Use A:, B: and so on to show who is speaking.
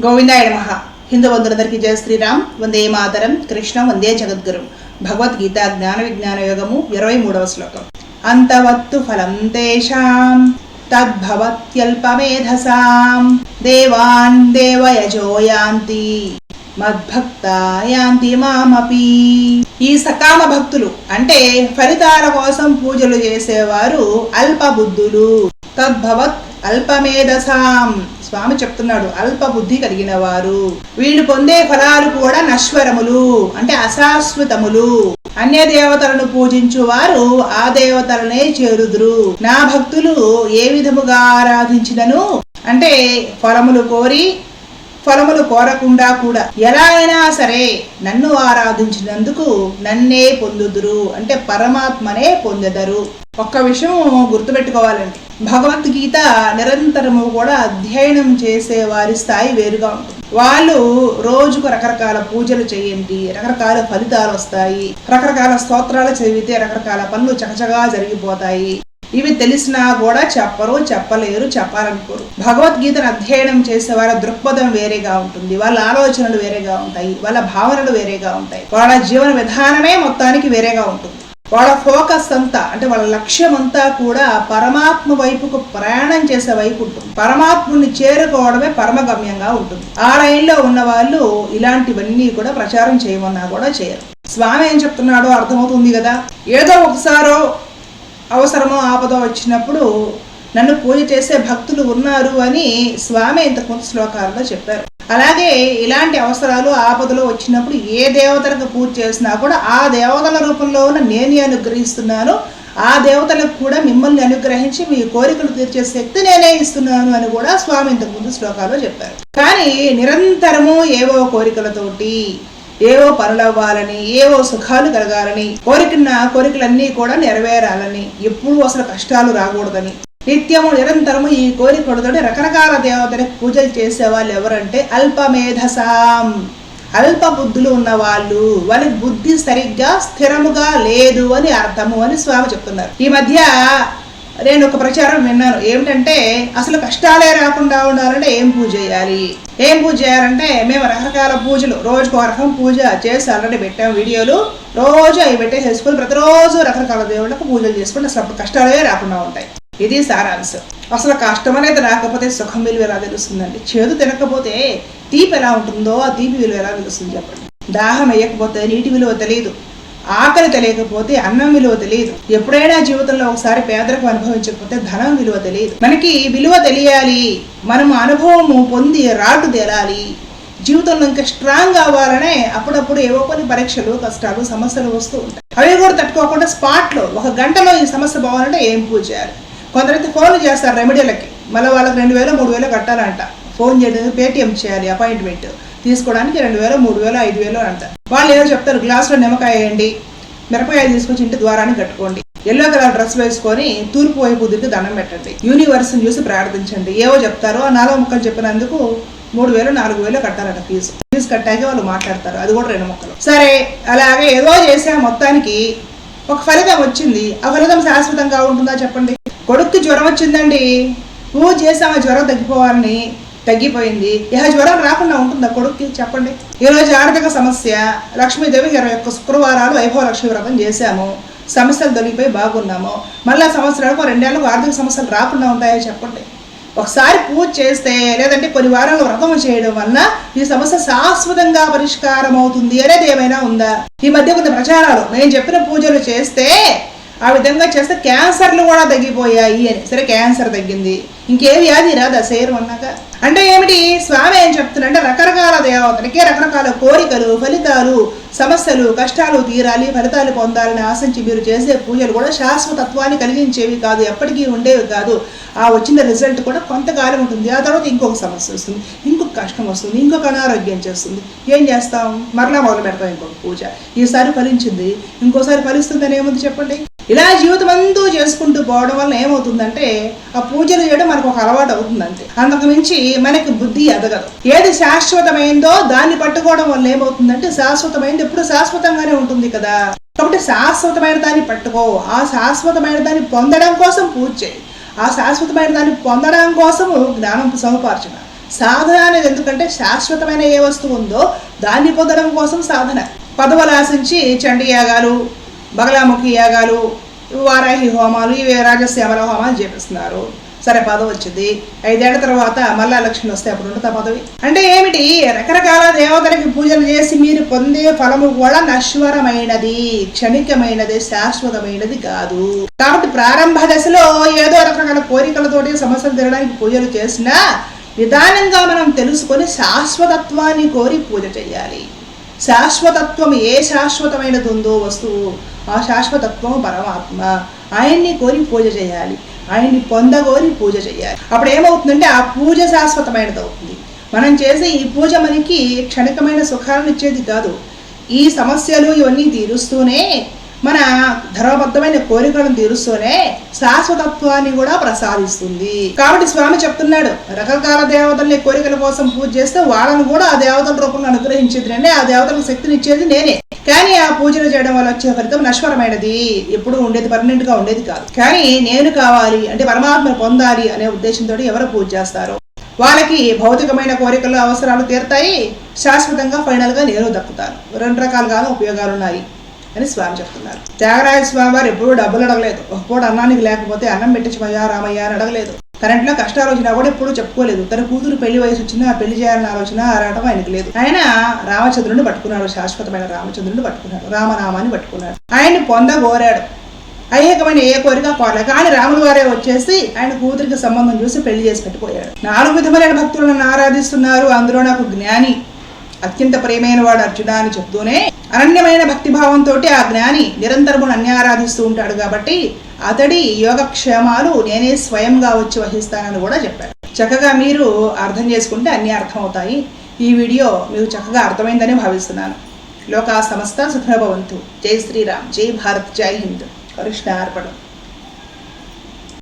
A: గోవిందాయ నమ. హిందూ బంధులందరికీ జయ శ్రీరామ్. వందే మాతరం. కృష్ణ. వందే జగద్గురు. భగవద్గీత జ్ఞాన విజ్ఞాన యోగము ఇరవై మూడవ శ్లోకం. అంతవత్తు ఫలం తేషాం. తద్భవత్యల్పమేధసాం. దేవాన్ దేవయజో యాంతి. మద్భక్త యాంతి మామపి. ఈ సకామ భక్తులు అంటే ఫలితాల కోసం పూజలు చేసేవారు అల్ప బుద్ధులు తద్భవత్ అల్పమేధసాం. స్వామి చెప్తున్నాడు అల్ప బుద్ధి కలిగిన వారు. వీళ్ళు పొందే ఫలాలు కూడా నశ్వరములు అంటే అశాశ్వతములు. అన్య దేవతలను పూజించు వారు ఆ దేవతలనే చేరుదురు. నా భక్తులు ఏ విధముగా ఆరాధించినను? అంటే ఫలములు కోరి ఫలములు కోరకుండా కూడా. ఎలా అయినా సరే నన్ను ఆరాధించినందుకు నన్నే పొందుదురు. అంటే పరమాత్మనే పొందెదరు. ఒక్క విషయం గుర్తుపెట్టుకోవాలండి. భగవద్గీత నిరంతరము కూడా అధ్యయనం చేసే వారి స్థాయి వేరుగా ఉంటుంది. వాళ్ళు రోజుకు రకరకాల పూజలు చేయండి రకరకాల ఫలితాలు వస్తాయి రకరకాల స్తోత్రాలు చదివితే రకరకాల పనులు చకచగా జరిగిపోతాయి. ఇవి తెలిసినా కూడా చెప్పరు చెప్పలేరు చెప్పాలనుకోరు. భగవద్గీతను అధ్యయనం చేసే వాళ్ళ దృక్పథం వేరేగా ఉంటుంది. వాళ్ళ ఆలోచనలు వేరేగా ఉంటాయి. వాళ్ళ భావనలు వేరేగా ఉంటాయి. వాళ్ళ జీవన విధానమే మొత్తానికి వేరేగా ఉంటుంది. వాళ్ళ ఫోకస్ అంతా అంటే వాళ్ళ లక్ష్యం అంతా కూడా పరమాత్మ వైపుకు ప్రయాణం చేసే వైపు ఉంటుంది. పరమాత్ముని చేరుకోవడమే పరమగమ్యంగా ఉంటుంది. ఆ లైన్లో ఉన్న వాళ్ళు ఇలాంటివన్నీ కూడా ప్రచారం చేయమన్నా కూడా చేయరు. స్వామి ఏం చెప్తున్నాడో అర్థమవుతుంది కదా? ఏదో ఒకసారో అవసరమో ఆపదో వచ్చినప్పుడు నన్ను పూజ చేసే భక్తులు ఉన్నారు అని స్వామి ఇంత కొంత శ్లోకాలలో చెప్పారు. అలాగే ఇలాంటి అవసరాలు ఆపదలు వచ్చినప్పుడు ఏ దేవతలకు పూజ చేసినా కూడా ఆ దేవతల రూపంలో ఉన్న నేను అనుగ్రహిస్తున్నాను. ఆ దేవతలకు కూడా మిమ్మల్ని అనుగ్రహించి మీ కోరికలు తీర్చే శక్తి నేనే ఇస్తున్నాను అని కూడా స్వామి ఇంతకుముందు శ్లోకాల్లో చెప్పారు. కానీ నిరంతరము ఏవో కోరికలతోటి ఏవో పనులు అవ్వాలని ఏవో సుఖాలు కలగాలని కోరికన్న కోరికలన్నీ కూడా నెరవేరాలని ఎప్పుడూ అసలు కష్టాలు రాకూడదని నిత్యము నిరంతరము ఈ కోరికలతో రకరకాల దేవతలకు పూజలు చేసే వాళ్ళు ఎవరంటే అల్పమేధసాం. అల్ప బుద్ధులు ఉన్న వాళ్ళు వాళ్ళ బుద్ధి సరిగ్గా స్థిరముగా లేదు అని అర్థము అని స్వామి చెప్తున్నారు. ఈ మధ్య నేను ఒక ప్రచారం విన్నాను. ఏమిటంటే అసలు కష్టాలే రాకుండా ఉండాలంటే ఏం పూజ చేయాలి? ఏం పూజ చేయాలంటే మేము రకరకాల పూజలు రోజుకు ఒక రకం పూజ చేసి ఆల్రెడీ పెట్టాం వీడియోలు. రోజు అవి పెట్టేసేసుకుని ప్రతిరోజు రకరకాల దేవుళ్ళకు పూజలు చేసుకుంటే అసలు కష్టాలే రాకుండా ఉంటాయి. ఇది సారాంశం అసలు కష్టం అనేది రాకపోతే సుఖం విలువ ఎలా తెలుస్తుందండి? చేదు తినకపోతే తీపి ఎలా ఉంటుందో ఆ తీపి విలువ ఎలా తెలుస్తుంది చెప్పండి. దాహం వేయకపోతే నీటి విలువ తెలియదు. ఆకలి తెలియకపోతే అన్నం విలువ తెలియదు. ఎప్పుడైనా జీవితంలో ఒకసారి పేదరికం అనుభవించకపోతే ధనం విలువ తెలియదు. మనకి విలువ తెలియాలి. మనం అనుభవము పొంది రాటు తేలాలి. జీవితంలో ఇంకా స్ట్రాంగ్ అవ్వాలనే అప్పుడప్పుడు ఏవో కొన్ని పరీక్షలు కష్టాలు సమస్యలు వస్తూ ఉంటాయి. అవి కూడా తట్టుకోకుండా స్పాట్లో ఒక గంటలో ఈ సమస్య పోవాలంటే ఏం పూజ చేయాలి? కొందరైతే ఫోన్లు చేస్తారు రెమెడీలకి. మళ్ళీ వాళ్ళకి రెండు వేలు మూడు వేలు కట్టాలంట. ఫోన్ చేయడం పేటిఎం చేయాలి అపాయింట్మెంట్ తీసుకోవడానికి రెండు వేలు మూడు వేలు ఐదు వేలు అంట. వాళ్ళు ఏదో చెప్తారు గ్లాసులో నిమ్మకాయ వేయండి మిరపకాయ తీసుకొచ్చి ఇంటి ద్వారాన్ని కట్టుకోండి. ఎల్లో కలర్ డ్రెస్ వేసుకొని తూర్పు వైపు తిరిగి దండం పెట్టండి. యూనివర్స్ని చూసి ప్రార్థించండి. ఏవో చెప్తారో ఆ నాలుగు ముక్కలు చెప్పినందుకు మూడు వేలు నాలుగు వేలు కట్టాలంట ఫీజు. ఫీజు కట్టాక వాళ్ళు మాట్లాడతారు. అది కూడా రెండు ముక్కలు. సరే అలాగే ఏదో చేసే మొత్తానికి. ఒక ఫలితం వచ్చింది. ఆ ఫలితం శాశ్వతంగా ఉంటుందా చెప్పండి? కొడుక్కి జ్వరం వచ్చిందండి. పూజ ఆ జ్వరం తగ్గిపోవాలని తగ్గిపోయింది. ఇహ జ్వరం రాకుండా ఉంటుందా కొడుక్కి? చెప్పండి. ఈరోజు ఆర్థిక సమస్య. లక్ష్మీదేవి ఇరవై ఒక్క శుక్రవారాలు వైభవ లక్ష్మీ వ్రతం చేశాము. సమస్యలు తొలగిపోయి బాగున్నాము. మళ్ళీ సంవత్సరాలకు రెండేళ్ళకు ఆర్థిక సమస్యలు రాకుండా ఉంటాయో చెప్పండి. ఒకసారి పూజ చేస్తే లేదంటే కొన్ని వారాలు వ్రతం చేయడం వల్ల ఈ సమస్య శాశ్వతంగా పరిష్కారం అవుతుంది అనేది ఏమైనా ఉందా? ఈ మధ్య కొన్ని ప్రచారాలు. మేము చెప్పిన పూజలు చేస్తే ఆ విధంగా చేస్తే క్యాన్సర్లు కూడా తగ్గిపోయాయి అని. సరే క్యాన్సర్ తగ్గింది. ఇంకే వ్యాధి రాదా? శరీరం అన్నాక. అంటే ఏమిటి? స్వామి ఏం చెప్తున్నారంటే రకరకాల దేవతలకి రకరకాల కోరికలు ఫలితాలు సమస్యలు కష్టాలు తీరాలి ఫలితాలు పొందాలని ఆశించి మీరు చేసే పూజలు కూడా శాశ్వతత్వాన్ని కలిగించేవి కాదు ఎప్పటికీ ఉండేవి కాదు. ఆ వచ్చిన రిజల్ట్ కూడా కొంతకాలం ఉంటుంది. ఆ తర్వాత ఇంకొక సమస్య వస్తుంది. ఇంకొక కష్టం వస్తుంది. ఇంకొక అనారోగ్యం చేస్తుంది. ఏం చేస్తాం? మరలా మొదలు పెడతాం ఇంకొక పూజ. ఈసారి ఫలించింది. ఇంకోసారి ఫలిస్తుందని ఏముంది చెప్పండి? ఇలా జీవితం అంతా చేసుకుంటూ పోవడం వల్ల ఏమవుతుందంటే ఆ పూజలు చేయడం మనకు ఒక అలవాటు అవుతుంది అంతే అంతకు మించి మనకి బుద్ధి ఎదగదు. ఏది శాశ్వతమైందో దాన్ని పట్టుకోవడం వల్ల ఏమవుతుందంటే శాశ్వతమైంది ఎప్పుడు శాశ్వతంగానే ఉంటుంది కదా. కాబట్టి శాశ్వతమైన దాన్ని పట్టుకో. ఆ శాశ్వతమైన దాన్ని పొందడం కోసం పూజ చేయి. ఆ శాశ్వతమైన దాన్ని పొందడం కోసము జ్ఞానం సముపార్చన సాధన అనేది ఎందుకంటే శాశ్వతమైన ఏ వస్తువు ఉందో దాన్ని పొందడం కోసం సాధన. పదవులు ఆశించి చండీ యాగాలు బగలాముఖి యాగాలు వారాహి హోమాలు ఇవి రాజశ్యామల హోమాలు చేపిస్తున్నారు. సరే పదవి వచ్చింది. ఐదేళ్ళ తర్వాత మళ్ళా లక్ష్మి వస్తే అప్పుడు ఉంటుంది పదవి? అంటే ఏమిటి? రకరకాల దేవతలకి పూజలు చేసి మీరు పొందే ఫలము కూడా నశ్వరమైనది క్షణికమైనది శాశ్వతమైనది కాదు. కాబట్టి ప్రారంభ దశలో ఏదో రకరకాల కోరికలతోటి సమస్యలు తీరడానికి పూజలు చేసినా నిదానంగా మనం తెలుసుకొని శాశ్వతత్వాన్ని కోరి పూజ చేయాలి. శాశ్వతత్వం ఏ శాశ్వతమైనది ఉందో వస్తువు ఆ శాశ్వతత్వం పరమాత్మ. ఆయన్ని కోరి పూజ చేయాలి. ఆయన్ని పొందగోరి పూజ చేయాలి. అప్పుడు ఏమవుతుందంటే ఆ పూజ శాశ్వతమైనది అవుతుంది మనం చేసే ఈ పూజ మనకి క్షణికమైన సుఖాలను ఇచ్చేది కాదు. ఈ సమస్యలు ఇవన్నీ తీరుస్తూనే మన ధర్మబద్ధమైన కోరికలను తీరుస్తూనే శాశ్వతత్వాన్ని కూడా ప్రసాదిస్తుంది. కాబట్టి స్వామి చెప్తున్నాడు రకరకాల దేవతల్ని కోరికల కోసం పూజ చేస్తే వాళ్ళని కూడా ఆ దేవతల రూపంలో అనుగ్రహించేది నేనే ఆ దేవతలకు శక్తిని ఇచ్చేది నేనే. కానీ ఆ పూజలు చేయడం వల్ల వచ్చే ఫలితం నశ్వరమైనది. ఎప్పుడు ఉండేది పర్మనెంట్గా ఉండేది కాదు. కానీ నేను కావాలి అంటే పరమాత్మను పొందాలి అనే ఉద్దేశంతో ఎవరు పూజ చేస్తారు. వాళ్ళకి భౌతికమైన కోరికలు అవసరాలు తీరుతాయి. శాశ్వతంగా ఫైనల్గా నేను దక్కుతాను. రెండు రకాలుగా ఉపయోగాలు ఉన్నాయి అని స్వామి చెప్తున్నారు. త్యాగరాజ స్వామి వారు ఎప్పుడూ డబ్బులు అడగలేదు. ఒకపూట అన్నానికి లేకపోతే అన్నం పెట్టించమయ్యా రామయ్య అని అడగలేదు. తన ఇంట్లో కష్టాలు వచ్చినా కూడా ఎప్పుడూ చెప్పుకోలేదు. తన కూతురు పెళ్ళి వయసు వచ్చినా పెళ్ళి చేయాలన్న ఆలోచన ఆరాటం ఆయనకు లేదు. ఆయన రామచంద్రుని పట్టుకున్నాడు శాశ్వతమైన రామచంద్రుని పట్టుకున్నాడు రామనామాన్ని పట్టుకున్నాడు. ఆయన్ని పొందగోరాడు. ఐహికమైన ఏ కోరిక కోరలేక కానీ రాముడు వారే వచ్చేసి ఆయన కూతురికి సంబంధం చూసి పెళ్ళి చేసి పెట్టిపోయాడు నాలుగు విధమైన భక్తులను ఆరాధిస్తున్నారు. అందులో నాకు జ్ఞాని అత్యంత ప్రేమైన వాడు అర్జున అని చెప్తూనే అనన్యమైన భక్తిభావంతో ఆ జ్ఞాని నిరంతరము నన్ను ఆరాధిస్తూ ఉంటాడు కాబట్టి అతడి యోగక్షేమాలు నేనే స్వయంగా వచ్చి వహిస్తానని కూడా చెప్పాడు. చక్కగా మీరు అర్థం చేసుకుంటే అన్నీ అర్థమవుతాయి. ఈ వీడియో మీకు చక్కగా అర్థమైందని భావిస్తున్నాను. లోకా సమస్త సుఖభవంతు జై శ్రీరామ్. జై భారత్. జై హింద్. కృష్ణ అర్పణం.